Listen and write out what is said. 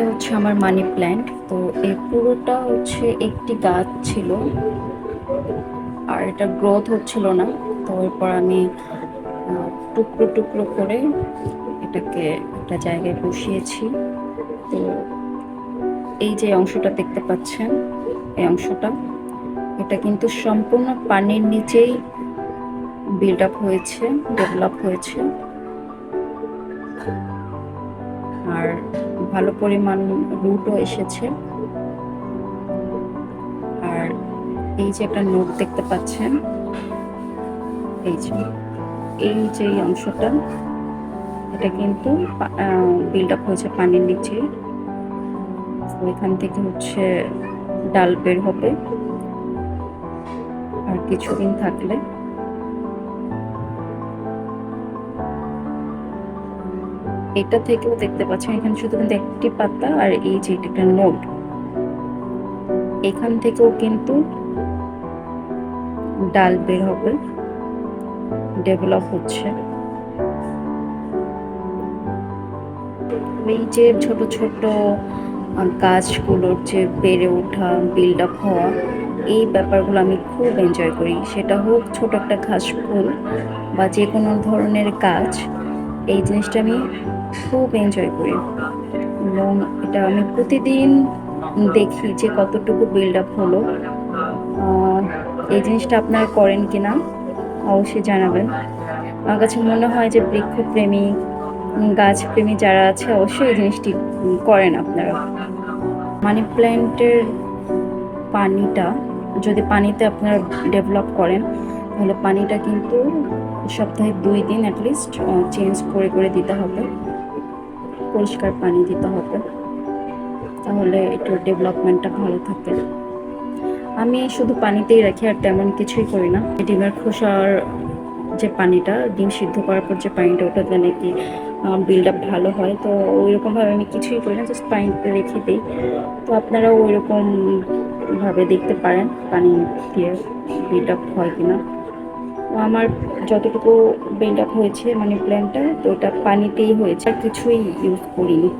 এটা হচ্ছে আমার মানি প্ল্যান্ট তো এই পুরোটা হচ্ছে একটি গাছ ছিল। আর এটা গ্রোথ হচ্ছিল না। তো এরপর আমি টুকরো টুকরো করে এটাকে একটা জায়গায় বসিয়েছি। তো এই যে অংশটা দেখতে পাচ্ছেন, এই অংশটা, এটা কিন্তু সম্পূর্ণ পানির নিচেই বিল্ড আপ হয়েছে ডেভেলপ হয়েছে। আর ভালো পরিমাণ রুটও এসেছে। আর এই যে একটা নোট দেখতে পাচ্ছেন, এই যে এই যে অংশটা, এটা কিন্তু বিল্ড আপ হয়েছে পানির নিচে। এখান থেকে হচ্ছে ডাল বের হবে। আর কিছুদিন থাকলে এটা থেকেও দেখতে পাচ্ছেন এখানে শুধু কিন্তু একটি পাতা আর এই যে একটা নোট। এখান থেকেও কিন্তু ডাল বের হবে, ডেভেলপ হচ্ছে। এই যে ছোট ছোট গাছগুলোর যে বেড়ে ওঠা বিল্ড আপ হওয়া, এই ব্যাপারগুলো আমি খুব এনজয় করি। সেটা হোক ছোট একটা ঘাস ফুল বা যে কোনো ধরনের গাছ এই জিনিসটা আমি খুব এনজয় করি। এবং এটা আমি প্রতিদিন দেখি যে কতটুকু বিল্ড আপ হলো। এই জিনিসটা আপনারা করেন কি না, অবশ্যই জানাবেন। আমার কাছে মনে হয় যে বৃক্ষপ্রেমী, গাছপ্রেমী যারা আছে, অবশ্যই এই জিনিসটি করেন আপনারা। মানি প্ল্যান্টের পানিটা, যদি পানিতে আপনারা ডেভেলপ করেন তাহলে পানিটা কিন্তু সপ্তাহে দুই দিন অ্যাটলিস্ট চেঞ্জ করে করে দিতে হবে। পরিষ্কার পানি দিতে হবে। তাহলে একটু ডেভেলপমেন্টটা ভালো থাকে। আমি শুধু পানিতেই রাখি আর তেমন কিছুই করি না। ডিমের খোসার যে পানিটা, ডিম সিদ্ধ করার পর যে পানিটা ওটাতে নাকি বিল্ড আপ ভালো হয়। তো ওইরকমভাবে আমি কিছুই করি না জাস্ট পানিতে রেখে দিই। তো আপনারাও ওইরকম ভাবে দেখতে পারেন পানি দিয়ে বিল্ড আপ হয় কিনা। আমার যতটুকু বিল্ড আপ হয়েছে মানে প্ল্যানটা তো ওটা পানিতেই হয়েছে। আর কিছুই ইউজ করিনি।